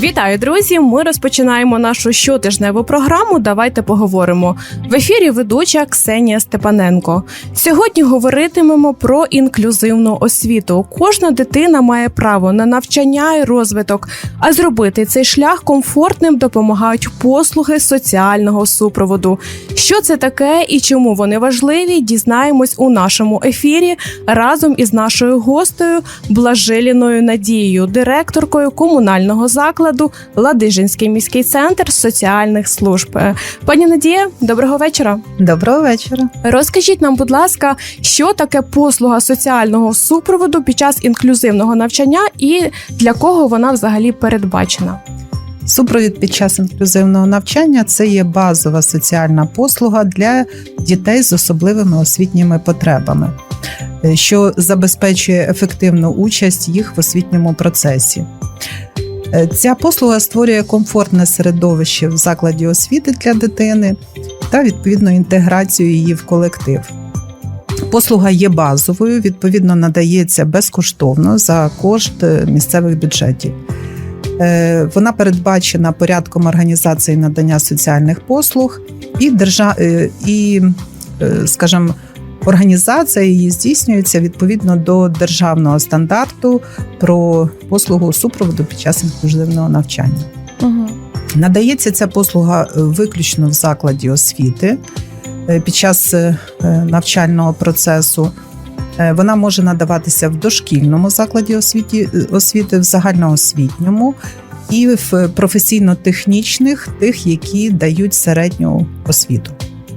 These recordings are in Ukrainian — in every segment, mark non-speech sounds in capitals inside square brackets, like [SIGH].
Вітаю, друзі! Ми розпочинаємо нашу щотижневу програму. Давайте поговоримо. В ефірі ведуча Ксенія Степаненко. Сьогодні говоритимемо про інклюзивну освіту. Кожна дитина має право на навчання і розвиток, а зробити цей шлях комфортним допомагають послуги соціального супроводу. Що це таке і чому вони важливі, дізнаємось у нашому ефірі разом із нашою гостею Блажиліною Надією, директоркою комунального закладу Ладижинський міський центр соціальних служб. Е, Пані Надія, доброго вечора. Доброго вечора. Розкажіть нам, будь ласка, що таке послуга соціального супроводу під час інклюзивного навчання і для кого вона взагалі передбачена? Супровід під час інклюзивного навчання це є базова соціальна послуга для дітей з особливими освітніми потребами, е, що забезпечує ефективну участь їх в освітньому процесі. Е, Ця послуга створює комфортне середовище в закладі освіти для дитини та відповідно інтеграцію її в колектив. Послуга є базовою, відповідно, надається безкоштовно за кошт е, місцевих бюджетів. Е, Вона передбачена порядком організації надання соціальних послуг і держа... і, скажімо, організація її здійснюється відповідно до державного стандарту про послугу супроводу під час інклюзивного навчання. Угу. Надається ця послуга е, виключно в закладі освіти е, під час е, навчального процесу. Вона може надаватися в дошкільному закладі освіті, освіти, в загальноосвітньому і в професійно-технічних, тих, які дають середню освіту.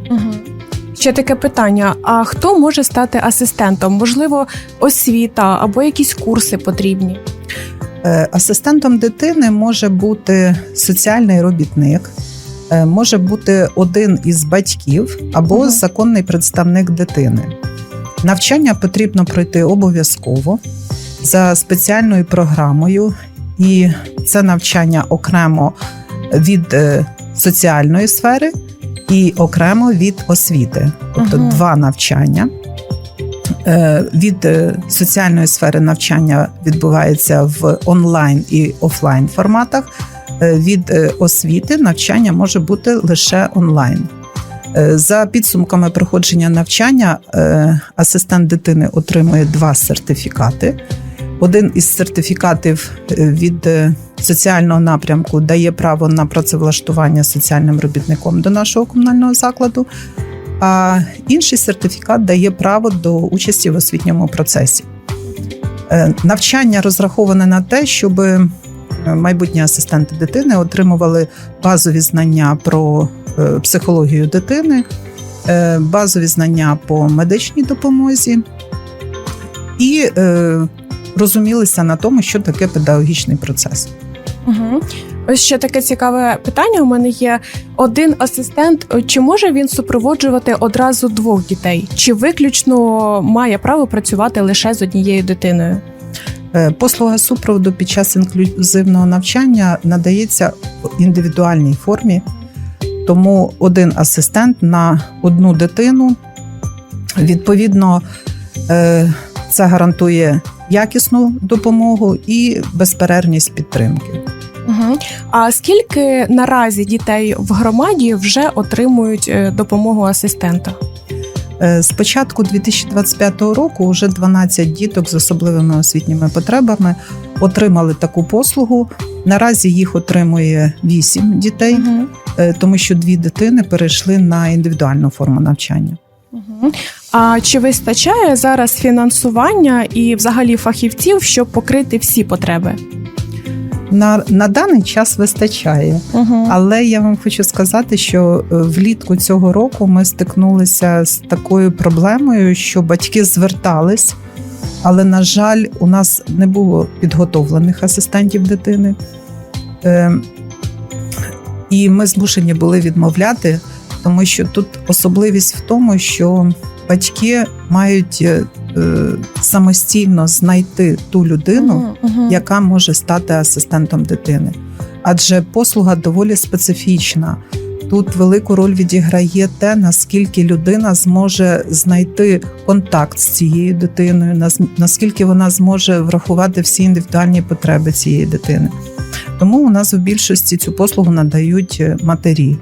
Угу. Ще таке питання: а хто може стати асистентом? Можливо, освіта або якісь курси потрібні? Е, Асистентом дитини може бути соціальний робітник, е, може бути один із батьків або Мгм. законний представник дитини. Навчання потрібно пройти обов'язково за спеціальною програмою, і це навчання окремо від е, соціальної сфери і окремо від освіти, тобто Мгм. два навчання. Е, Від е, соціальної сфери навчання відбувається в онлайн і офлайн форматах. Е, Від освіти навчання може бути лише онлайн. За підсумками проходження навчання, асистент дитини отримує два сертифікати. Один із сертифікатів від соціального напрямку дає право на працевлаштування соціальним робітником до нашого комунального закладу, а інший сертифікат дає право до участі в освітньому процесі. Е, Навчання розраховане на те, щоб е, майбутні асистенти дитини отримували базові знання про е, психологію дитини, базові знання по медичній допомозі і розумілися на тому, що таке педагогічний процес. Угу. Ось ще таке цікаве питання. У мене є один асистент. Чи може він супроводжувати одразу двох дітей? Чи виключно має право працювати лише з однією дитиною? Е, Послуга супроводу під час інклюзивного навчання надається в індивідуальній формі, тому один асистент на одну дитину. Відповідно, е, це гарантує якісну допомогу і безперервність підтримки. Угу. А скільки наразі дітей в громаді вже отримують е, допомогу асистента? Е, З початку 2025 року вже 12 діток з особливими освітніми потребами отримали таку послугу. Наразі їх отримує 8 дітей, Угу. тому що дві дитини перейшли на індивідуальну форму навчання. Угу. А чи вистачає зараз фінансування і взагалі фахівців, щоб покрити всі потреби? На, на даний час вистачає, Угу. але я вам хочу сказати, що е, влітку цього року ми стикнулися з такою проблемою, що батьки звертались, але, на жаль, у нас не було підготовлених асистентів дитини. Е, і ми змушені були відмовляти, тому що тут особливість в тому, що батьки мають е, самостійно знайти ту людину, Угу. яка може стати асистентом дитини. Адже послуга доволі специфічна. Тут велику роль відіграє те, наскільки людина зможе знайти контакт з цією дитиною, нас- наскільки вона зможе врахувати всі індивідуальні потреби цієї дитини. Тому у нас у більшості цю послугу надають е, матері.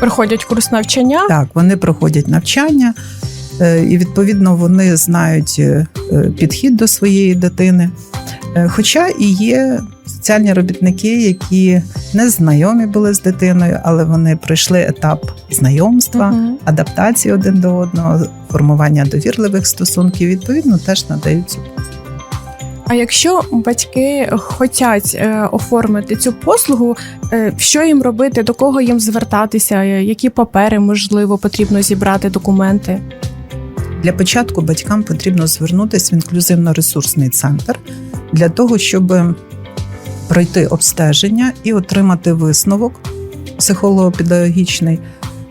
Приходять курс навчання. Так, вони проходять навчання, е, і відповідно вони знають е, е, підхід до своєї дитини. Е, Хоча і є соціальні робітники, які не знайомі були з дитиною, але вони пройшли етап знайомства, Мгм. адаптації один до одного, формування довірливих стосунків. Відповідно, теж надають цю послугу. А якщо батьки хочуть е, оформити цю послугу, е, що їм робити, до кого їм звертатися, е, які папери можливо потрібно зібрати документи? Для початку батькам потрібно звернутися в інклюзивно-ресурсний центр для того, щоб пройти обстеження і отримати висновок психолого-педагогічний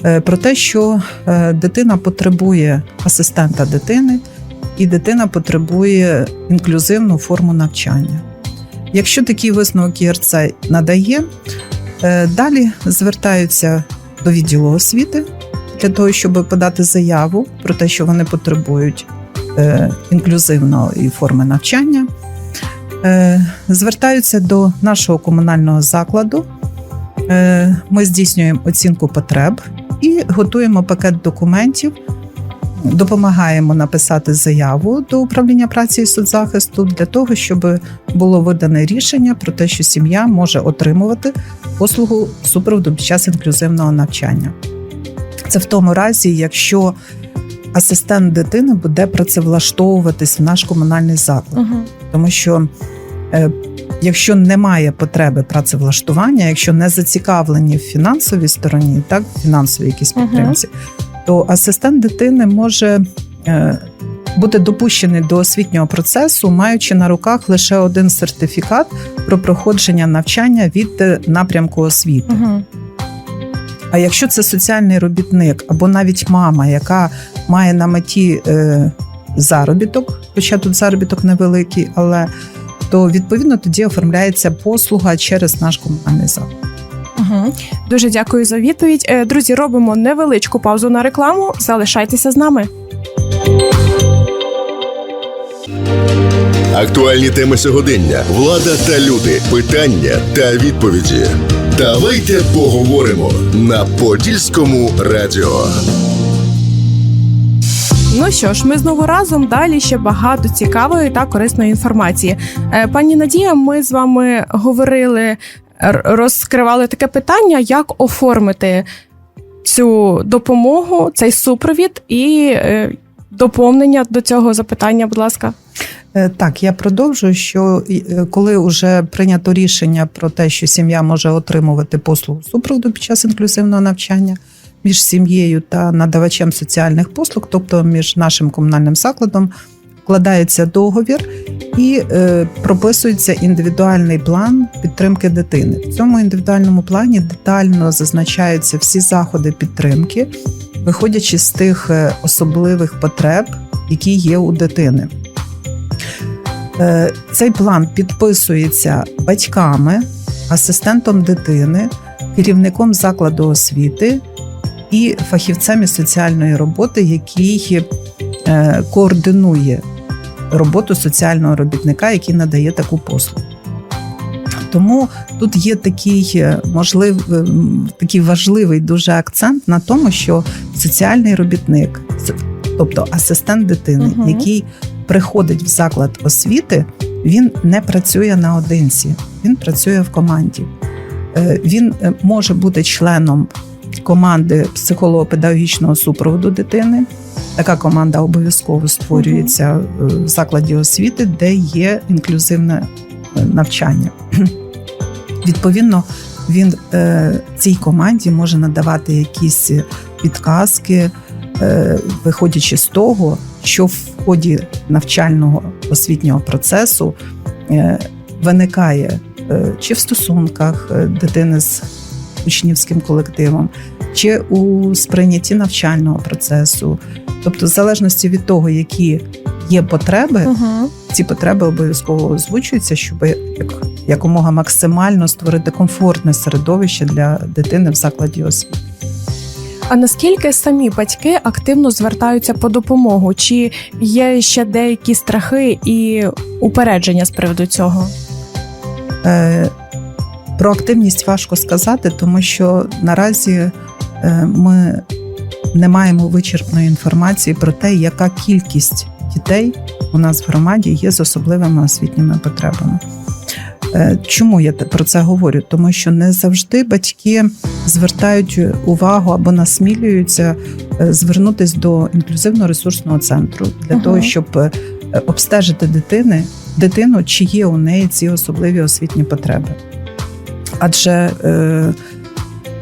е, про те, що е, дитина потребує асистента дитини, і дитина потребує інклюзивну форму навчання. Якщо такий висновок ЄРЦ надає, е, далі звертаються до відділу освіти для того, щоб подати заяву про те, що вони потребують е, інклюзивної форми навчання. Е, звертаються до нашого комунального закладу. Е, ми здійснюємо оцінку потреб і готуємо пакет документів. Допомагаємо написати заяву до управління праці і соцзахисту для того, щоб було видане рішення про те, що сім'я може отримувати послугу супроводу під час інклюзивного навчання. Це в тому разі, якщо асистент дитини буде працевлаштовуватись в наш комунальний заклад, Угу. тому що е, якщо немає потреби працевлаштування, якщо не зацікавлені в фінансовій стороні, так в фінансовій якісь підтримці, то асистент дитини може е, бути допущений до освітнього процесу, маючи на руках лише один сертифікат про проходження навчання від е, напрямку освіти. Угу. А якщо це соціальний робітник або навіть мама, яка має на меті е, заробіток, хоча тут заробіток невеликий, але то відповідно тоді оформляється послуга через наш комунальний заклад. Угу. Дуже дякую за відповідь. Е, Друзі, робимо невеличку паузу на рекламу. Залишайтеся з нами. Актуальні теми сьогодення, влада та люди, питання та відповіді. Давайте поговоримо на Подільському радіо. Ну що ж, ми знову разом. Далі ще багато цікавої та корисної інформації. Е, Пані Надія, ми з вами говорили, розкривали таке питання, як оформити цю допомогу, цей супровід і е, доповнення до цього запитання, будь ласка. Е, Так, я продовжую, що е, коли вже прийнято рішення про те, що сім'я може отримувати послугу супроводу під час інклюзивного навчання між сім'єю та надавачем соціальних послуг, тобто між нашим комунальним закладом, вкладається договір і е, прописується індивідуальний план підтримки дитини. В цьому індивідуальному плані детально зазначаються всі заходи підтримки, виходячи з тих особливих потреб, які є у дитини. Е, Цей план підписується батьками, асистентом дитини, керівником закладу освіти і фахівцем із соціальної роботи, який е, координує роботу соціального робітника, який надає таку послугу. Тому тут є такий е, можлив, такий важливий дуже акцент на тому, що соціальний робітник, тобто асистент дитини, Мгм. який приходить в заклад освіти, він не працює наодинці, він працює в команді. Е, Він е, може бути членом команди психолого-педагогічного супроводу дитини. Така команда обов'язково створюється е, в закладі освіти, де є інклюзивне навчання. [CLEARS THROAT] Відповідно, він цій команді може надавати якісь підказки, виходячи з того, що в ході навчального освітнього процесу е, виникає е, чи в стосунках е, дитини з учнівським колективом, чи у сприйнятті навчального процесу. Тобто, в залежності від того, які є потреби, Угу. ці потреби обов'язково озвучуються, щоб як, якомога максимально створити комфортне середовище для дитини в закладі освіти. А наскільки самі батьки активно звертаються по допомогу? Чи є ще деякі страхи і упередження з приводу цього? Е, Про активність важко сказати, тому що наразі е, ми не маємо вичерпної інформації про те, яка кількість дітей у нас в громаді є з особливими освітніми потребами. Е, Чому я про це говорю? Тому що не завжди батьки звертають увагу або насмілюються е, звернутись до інклюзивно-ресурсного центру для Мгм. того, щоб е, обстежити дитини, дитину, чи є у неї ці особливі освітні потреби. Адже е,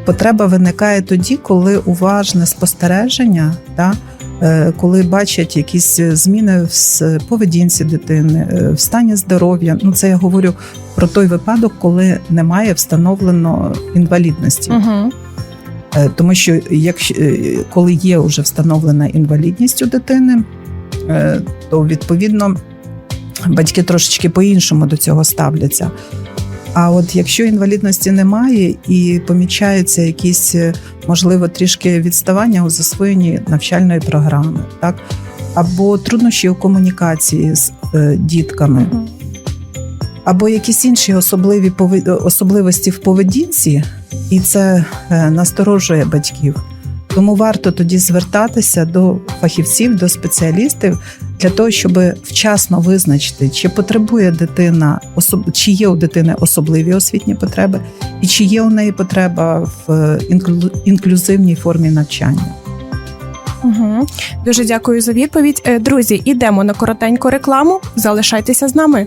потреба виникає тоді, коли уважне спостереження, е, коли бачать якісь зміни в поведінці дитини, е, в стані здоров'я. Ну, це я говорю про той випадок, коли немає встановлено інвалідності. Угу. Е, Тому що якщо е, коли є вже встановлена інвалідність у дитини, е, то відповідно батьки трошечки по-іншому до цього ставляться. А от якщо інвалідності немає і помічаються якісь, е, можливо, трішки відставання у засвоєнні навчальної програми, так? Або труднощі у комунікації з е, дітками, або якісь інші особливі пови- особливості в поведінці, і це е, насторожує батьків. Тому варто тоді звертатися до фахівців, до спеціалістів для того, щоб вчасно визначити, чи потребує дитина чи є у дитини особливі освітні потреби, і чи є у неї потреба в е, інклюзивній формі навчання. Угу. Дуже дякую за відповідь. Е, Друзі, ідемо на коротеньку рекламу. Залишайтеся з нами.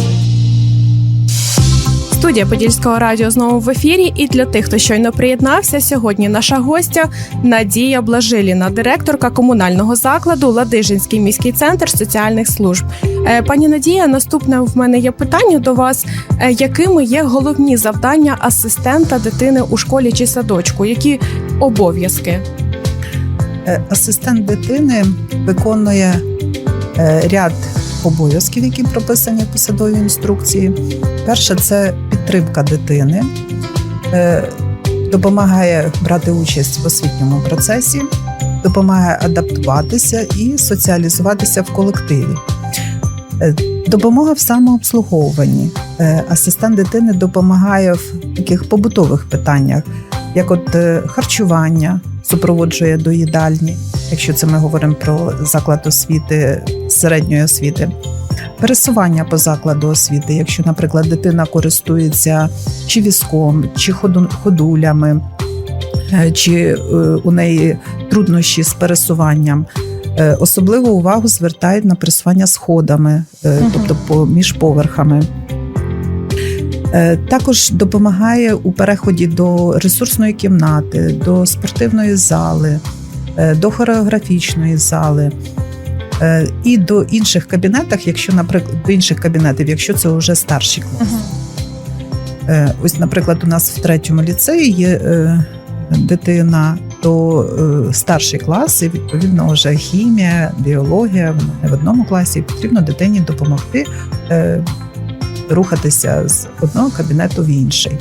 Студія Подільського радіо знову в ефірі. І для тих, хто щойно приєднався, сьогодні наша гостя Надія Блажиліна, директорка комунального закладу Ладижинський міський центр соціальних служб. Е, Пані Надія, наступне в мене є питання до вас: Е, якими є головні завдання асистента дитини у школі чи садочку? Які обов'язки? Е, Асистент дитини виконує ряд обов'язків, які прописані в посадовій інструкції. Перше це підтримка дитини, е, допомагає брати участь в освітньому процесі, допомагає адаптуватися і соціалізуватися в колективі. Е, Допомога в самообслуговуванні. Е, Асистент дитини допомагає в таких побутових питаннях, як от харчування, супроводжує до їдальні, якщо це ми говоримо про заклад освіти середньої освіти. Пересування по закладу освіти, якщо, наприклад, дитина користується чи візком, чи ходу- ходулями, е, чи е, у неї труднощі з пересуванням. Е, Особливу увагу звертають на пересування сходами, тобто між поверхами. Також допомагає у переході до ресурсної кімнати, до спортивної зали, до хореографічної зали і до інших кабінетах, якщо, наприклад, до інших кабінетів, якщо це вже старші класи. Е, Ось, наприклад, у нас в третьому ліцеї є е, дитина, то е, старший клас, і відповідно вже хімія, біологія, не в одному класі, і потрібно дитині допомогти е, рухатися з одного кабінету в інший.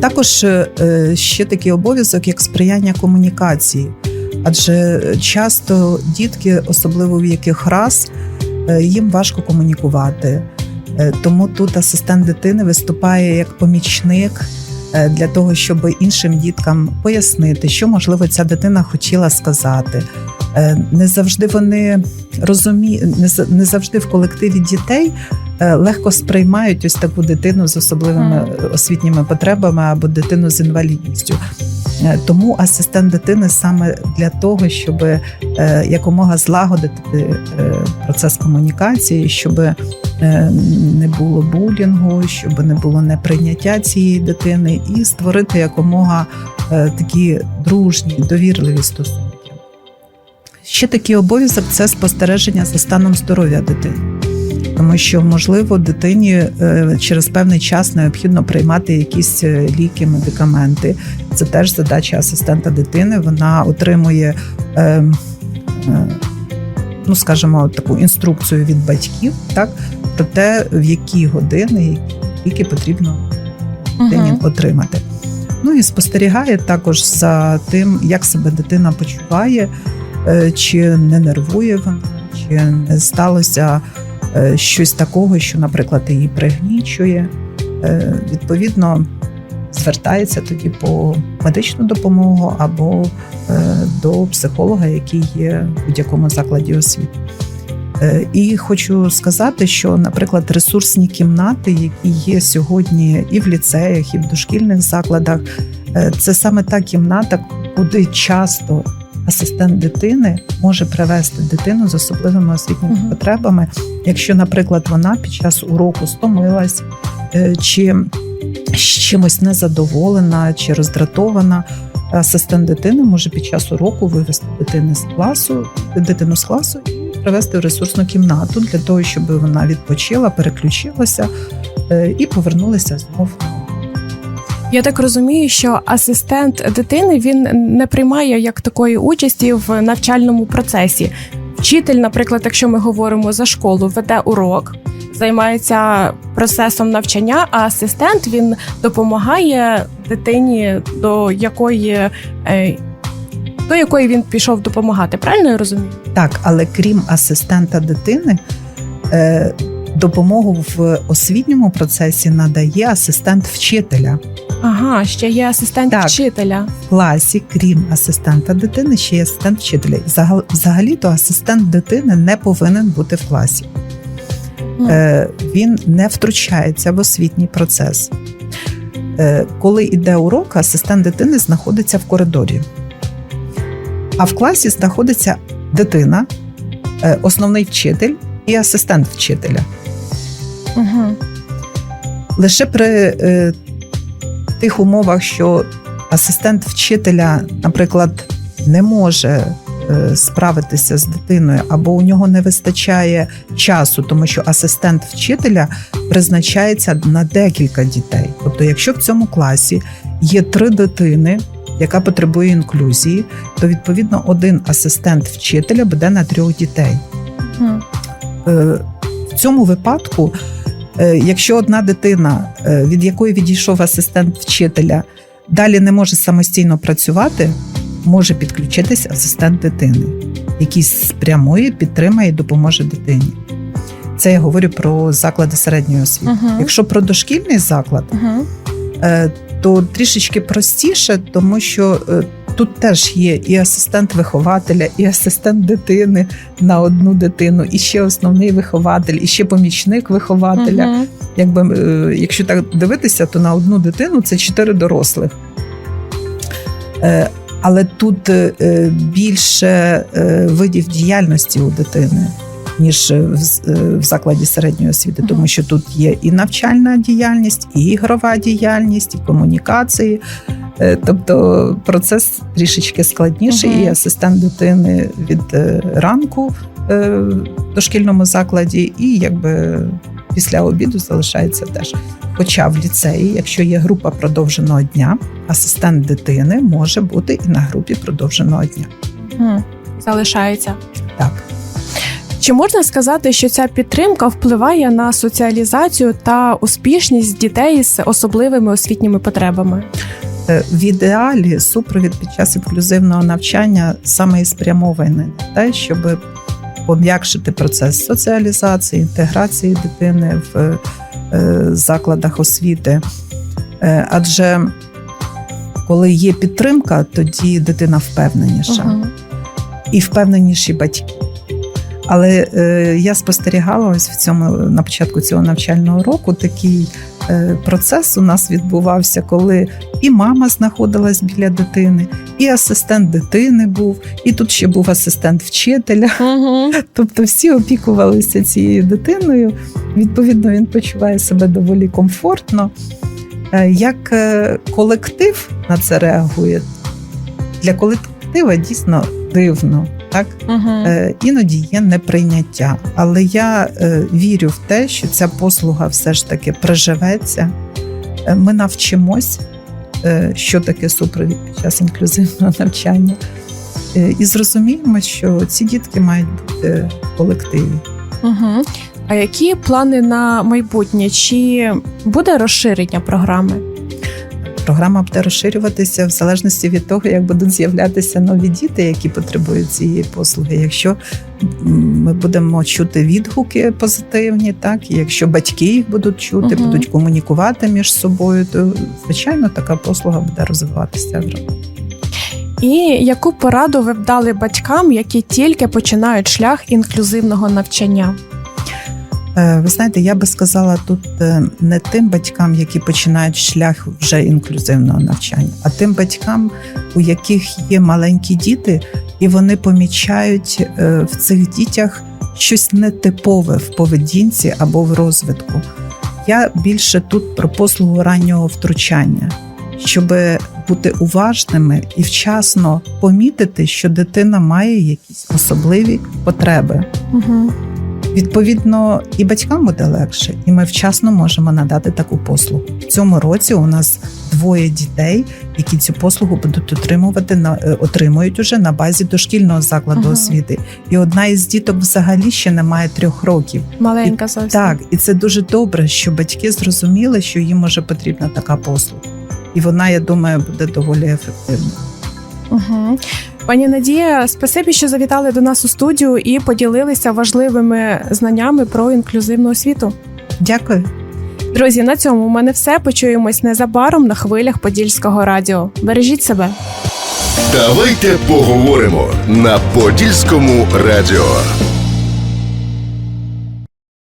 Також е, ще такий обов'язок, як сприяння комунікації. Адже часто дітки, особливо в яких раз, е, їм важко комунікувати. Е, Тому тут асистент дитини виступає як помічник е, для того, щоб іншим діткам пояснити, що можливо ця дитина хотіла сказати. Не завжди вони розуміють, не за- не завжди в колективі дітей легко сприймають ось таку дитину з особливими освітніми потребами або дитину з інвалідністю. Е, Тому асистент дитини саме для того, щоб е, якомога злагодити е, процес комунікації, щоб не було булінгу, щоб не було неприйняття цієї дитини, і створити якомога такі дружні, довірливі стосунки. Ще такий обов'язок це спостереження за станом здоров'я дитини. Тому що, можливо, дитині е, через певний час необхідно приймати якісь е, ліки, медикаменти. Це теж задача асистента дитини. Вона отримує е, е, ну, скажімо, таку інструкцію від батьків, так, про те, в які години, які потрібно дитині отримати. Ну і спостерігає також за тим, як себе дитина почуває, чи не нервує вона, чи не сталося щось такого, що, наприклад, її пригнічує. Е, Відповідно, звертається тоді по медичну допомогу або е, до психолога, який є в будь-якому закладі освіти. Е, І хочу сказати, що, наприклад, ресурсні кімнати, які є сьогодні і в ліцеях, і в дошкільних закладах, е, це саме та кімната, куди часто асистент дитини може привести дитину з особливими освітніми Мгм. потребами, якщо, наприклад, вона під час уроку стомилась е, чи з чимось незадоволена чи роздратована. Асистент дитини може під час уроку вивести дитини з класу, дитину з класу і привести в ресурсну кімнату для того, щоб вона відпочила, переключилася е, і повернулася знов. Я так розумію, що асистент дитини він не приймає як такої участі в навчальному процесі. Вчитель, наприклад, якщо ми говоримо за школу, веде урок, займається процесом навчання, а асистент він допомагає дитині, до якої, е, до якої він пішов допомагати. Правильно я розумію? Так, але крім асистента дитини, е, допомогу в освітньому процесі надає асистент вчителя. Ага, ще є асистент Так. вчителя. В класі, крім асистента дитини, ще є асистент вчителя. Взагал- Взагалі-то асистент дитини не повинен бути в класі. Е, Він не втручається в освітній процес. Е, Коли йде урок, асистент дитини знаходиться в коридорі. А в класі знаходиться дитина, е, основний вчитель і асистент вчителя. Угу. Лише при е, тих умовах, що асистент вчителя, наприклад, не може е, справитися з дитиною, або у нього не вистачає часу, тому що асистент вчителя призначається на декілька дітей. Тобто, якщо в цьому класі є три дитини, яка потребує інклюзії, то відповідно один асистент вчителя буде на трьох дітей. Е, в цьому випадку, якщо одна дитина, е, від якої відійшов асистент вчителя, далі не може самостійно працювати, може підключитись асистент дитини, який спрямує, підтримає і допоможе дитині. Це я говорю про заклади середньої освіти. Угу. Якщо про дошкільний заклад, е, то трішечки простіше, тому що е, тут теж є і асистент вихователя, і асистент дитини на одну дитину, і ще основний вихователь, і ще помічник вихователя. Якби е, якщо так дивитися, то на одну дитину це чотири дорослих. Е, Але тут е, більше видів діяльності у дитини, ніж в закладі середньої освіти, тому що тут є і навчальна діяльність, і ігрова діяльність, і комунікації. Е, Тобто процес трішечки складніший, Мгм. і асистент дитини від е, ранку е, в дошкільному закладі, і якби після обіду залишається теж. Хоча в ліцеї, якщо є група продовженого дня, асистент дитини може бути і на групі продовженого дня. Угу. Залишається. Так. Чи можна сказати, що ця підтримка впливає на соціалізацію та успішність дітей з особливими освітніми потребами? Е, В ідеалі супровід під час інклюзивного навчання саме і спрямований на те, щоб пом'якшити процес соціалізації, інтеграції дитини в е, закладах освіти. Е, Адже коли є підтримка, тоді дитина впевненіша Угу. і впевненіші батьки. Але е, я спостерігала ось в цьому на початку цього навчального року такий процес у нас відбувався, коли і мама знаходилась біля дитини, і асистент дитини був, і тут ще був асистент вчителя. Угу. [LAUGHS] Тобто всі опікувалися цією дитиною. Відповідно, він почуває себе доволі комфортно. Е, Як е, колектив на це реагує, для колектива дійсно дивно. Так? Угу. Іноді є неприйняття, але я е, вірю в те, що ця послуга все ж таки приживеться. Е, Ми навчимось, що таке супровід під час інклюзивного навчання. і зрозуміємо, що ці дітки мають бути в колективі. Угу. А які плани на майбутнє? Чи буде розширення програми? Програма буде розширюватися в залежності від того, як будуть з'являтися нові діти, які потребують цієї послуги. Якщо ми будемо чути відгуки позитивні, так і якщо батьки їх будуть чути, Мгм. будуть комунікувати між собою, то звичайно така послуга буде розвиватися. І яку пораду ви б дали батькам, які тільки починають шлях інклюзивного навчання? Е, Ви знаєте, я би сказала тут е, не тим батькам, які починають шлях вже інклюзивного навчання, а тим батькам, у яких є маленькі діти, і вони помічають е, в цих дітях щось нетипове в поведінці або в розвитку. Я більше тут про послугу раннього втручання, щоб бути уважними і вчасно помітити, що дитина має якісь особливі потреби. Угу. Відповідно, і батькам буде легше, і ми вчасно можемо надати таку послугу. В цьому році у нас двоє дітей, які цю послугу будуть отримувати на е, отримують уже на базі дошкільного закладу Ага. освіти. І одна із діток взагалі ще не має трьох років. Маленька зовсім. Так, і це дуже добре, що батьки зрозуміли, що їм може потрібна така послуга. І вона, я думаю, буде доволі ефективною. Угу. Пані Надія, спасибі, що завітали до нас у студію і поділилися важливими знаннями про інклюзивну освіту. Дякую. Друзі, на цьому у мене все. Почуємось незабаром на хвилях Подільського радіо. Бережіть себе. Давайте поговоримо на Подільському радіо.